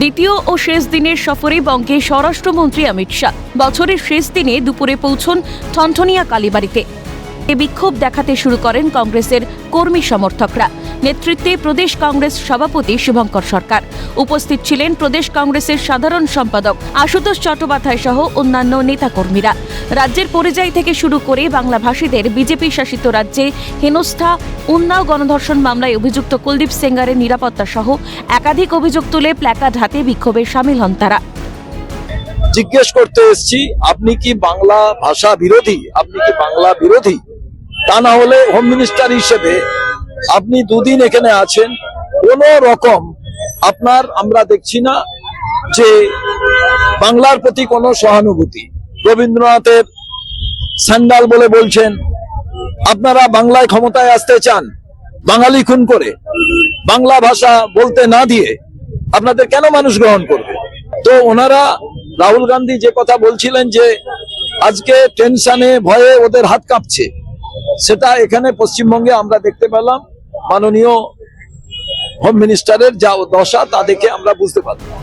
দ্বিতীয় ও শেষ দিনের সফরে বঙ্গে স্বরাষ্ট্রমন্ত্রী অমিত শাহ। বছরের শেষ দিনে দুপুরে পৌঁছন ঠনঠনিয়া কালীবাড়িতে। বিক্ষোভ দেখাতে শুরু করেন কংগ্রেসের কর্মী সমর্থকরা। নেতৃত্বে প্রদেশ কংগ্রেস সভাপতি শুভঙ্কর সরকার। উপস্থিত ছিলেন প্রদেশ কংগ্রেসের সাধারণ সম্পাদক আশুতোষ চট্টোপাধ্যায় সহ অন্যান্য নেতাকর্মীরা। রাজ্যের পরিযায়ী থেকে শুরু করে বাংলাভাষীদের বিজেপি শাসিত রাজ্যে হেনস্থা, উন্নাও গণধর্ষণ মামলায় অভিযুক্ত কুলদীপ সেঙ্গারের নিরাপত্তা সহ একাধিক অভিযোগ তুলে প্ল্যাকার্ড হাতে বিক্ষোভে সামিল হন তারা। জিজ্ঞেস করতে এসছি, আপনি কি বাংলা ভাষা বিরোধী? আপনি কি বাংলা বিরোধী? তা না হলে হোম মিনিস্টার হিসেবে আপনি দুদিন এখানে আছেন। কোন রকম আপনার আমরা দেখছি না যে বাংলার প্রতি কোনো সহানুভূতি। রবীন্দ্রনাথের স্যান্ডাল বলে বলছেন, আপনারা বাংলায় ক্ষমতায় আসতে চান, বাঙালি খুন করে, বাংলা ভাষা বলতে না দিয়ে আপনাদের কেন মানুষ গ্রহণ করবে? তো ওনারা রাহুল গান্ধী যে কথা বলছিলেন যে, আজকে টেনশনে ভয়ে ওদের হাত কাঁপছে। সেটা এখানে পশ্চিমবঙ্গে আমরা দেখতে পেলাম। মাননীয় হোম মিনিস্টারের যা দশা তা দেখে আমরা বুঝতে পারলাম।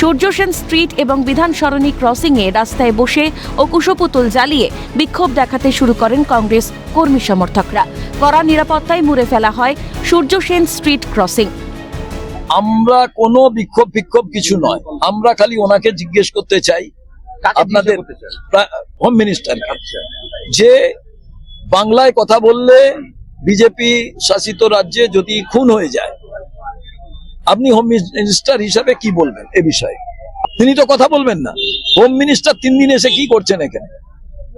সূর্য সেন স্ট্রিট এবং বিধান সরণি ক্রসিংয়ে রাস্তায় বসে ও কুশপুতুল জ্বালিয়ে বিক্ষোভ দেখাতে শুরু করেন কংগ্রেস কর্মী সমর্থকরা। কড়া নিরাপত্তায় মুড়ে ফেলা হয় সূর্য সেন স্ট্রিট ক্রসিং। আমরা কোনো বিক্ষোভ বিক্ষোভ কিছু নয়। আমরা খালি ওনাকে জিজ্ঞেস করতে চাই। আপনাদের হোম মিনিস্টার যে বাংলায় কথা বললে বিজেপি শাসিত রাজ্যে যদি খুন হয়ে যায়, আপনি হোম মিনিস্টার হিসাবে কি বলবেন এ বিষয়ে? তিনি তো কথা বলবেন না। হোম মিনিস্টার তিন দিন এসে কি করছেন এখানে?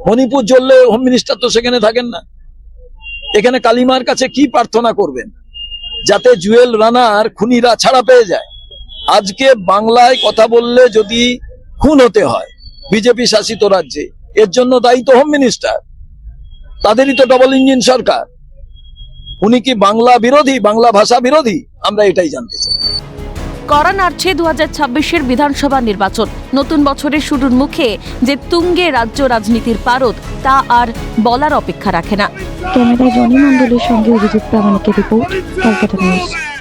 মণিপুর জ্বললে হোম মিনিস্টার তো সেখানে থাকেন না। এখানে কালিমার কাছে কি প্রার্থনা করবেন? যাতে জুয়েল রানার খুনিরা ছাড়া পেয়ে যায়। আজকে বাংলায় কথা বললে যদি খুন হতে হয় বিজেপি শাসিত রাজ্যে, এর জন্য দায়ী তো হোম মিনিস্টার তাদেরই তো ডবল ইঞ্জিন সরকার। উনি কি বাংলা বিরোধী বাংলা ভাষা বিরোধী? আমরা এটাই জানতে চাই। করা নাড়ছে দু হাজার ছাব্বিশের বিধানসভা নির্বাচন। নতুন বছরের শুরুর মুখে যে তুঙ্গে রাজ্য রাজনীতির পারদ তা আর বলার অপেক্ষা রাখে না। ক্যামেরায় জনি মণ্ডলের সঙ্গে অভিজিৎ প্রামাণিকের রিপোর্ট কলকাতা নিউজ।